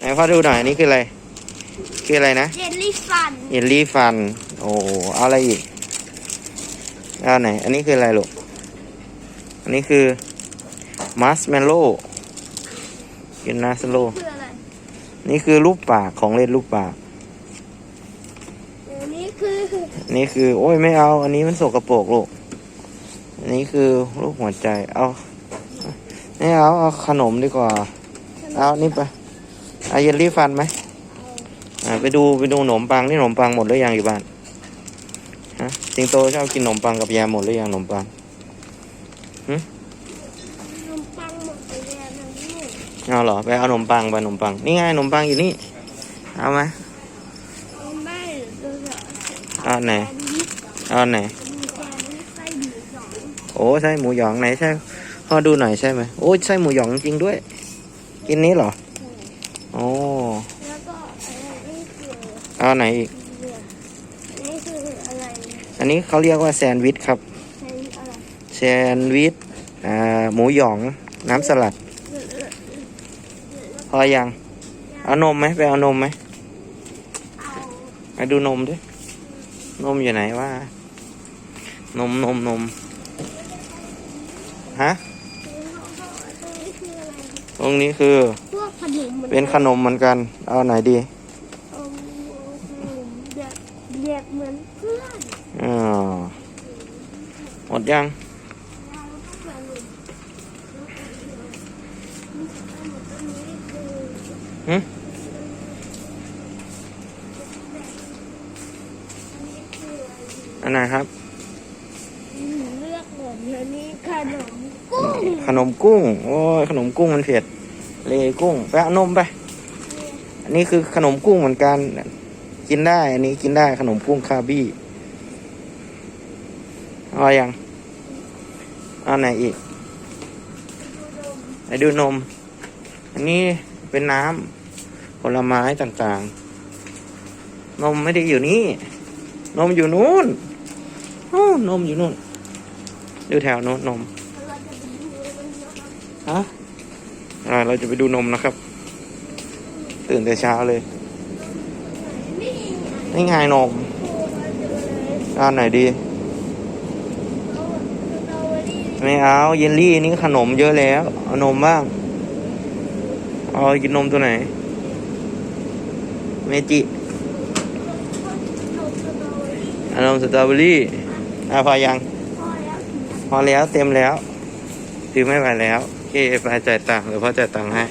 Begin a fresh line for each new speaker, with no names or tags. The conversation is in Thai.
ไหนพ่อดูหน่อยอันนี้คืออะไร คืออะไรนะ
เจลลี่ฟัน
เยลลี่ฟัน โอ้โหเอาอะไรอีกเอาไหน อันนี้คืออะไรลูก อันนี้คือมัสเมลโล่กินนาสโล
คืออะไร
นี่คือรูปปากของเล่นรูปปาก
อันนี้คือ
อันนี่คือ โอ้ยไม่เอา อันนี้มันสกปรกลูก อันนี้คือรูปหัวใจ เอา ไม่เอา เอาขนมดีกว่า เอานี่ไปเอาเยลลี่ฟันไหมอ่าไปดูไปดูขนมปังนี่ขนมปังหมดหรือยังอยู่บ้านฮะสิงโตชอบกินขนมปังกับยาหมดหรือยังขนมปัง
ขนมปังหมดไปแล้วนะลูก
เอาเหรอไปเอาขนมปังไปขนมปังนี่ไงขนมปังอยู่นี่เอาไหม
เอาไม่ดูเถอะ
เอาไหน
แซนด์วิช
เอาไหน
มีแซนด์วิชไส้หมูสอง
โอ้ไส้หมูหยองไหนใช่พอดูหน่อยใช่ไหมโอ้ยไส้หมูหยองจริงด้วย กินนี้เหรอ โอ้
แล้วก็อะไรนี่คือ
เอาไหนอีก
เรืออันนี้คืออะไร
อันนี้เขาเรียกว่าแซนด์วิชครับ
แซนด์วิชอะไร
แซนด์วิชอ่าหมูหยองน้ำสลัด พอยังเอานมไหมไปเอานมไหม
เอา
ไปดูนมดินมอยู่ไหนว่า นมนมนมฮะ
ตรงนี้คืออะไร
ตรงนี้คือ
พวก ขนมหมือ
เป็นขนมเหมือนกัน เอาไหนดี
เอาขนมแบบแบบเหมือนเพื่อน
อ่าหมดยัง
เราต้องแบบหนึ่งอันนี้คือ
หึ อันไหนครับ
เลือกหมดอันนี้ขนมกุ้ง
ขนมกุ้ง โอ้ย ขนมกุ้งมันเผ็ด เลกุ้งไปเอานมไป อันนี้คือขนมกุ้งเหมือนกัน กินได้ อันนี้กินได้ขนมกุ้งคาบี้เอายังเอาไหนอีกไปดูนม อันนี้เป็นน้ำผลไม้ต่างๆ นมไม่ได้อยู่นี่ นมอยู่นู้นโอ้นมอยู่นู้นดูแถวนู้นนม
เราจะไปดูมันนะคะ
ฮะอ่า เราจะไปดูนมนะครับ ตื่นแต่เช้าเลย
นี่
ไงนม
โอ้าเอา
ไหนดี ไม่เอา เยลลี่นี่ขนมเยอะแล้ว เอานมบ้าง เอากินนมตัวไหน เมจิ
นมสตรอา
นมสตรอเบอรี่อะพอยัง
พอแล้ว
เต็มแล้ว ถือไม่ไหวแล้ว เคมาจ่ายตังค์หรือพ่อจ่ายตังค์ให้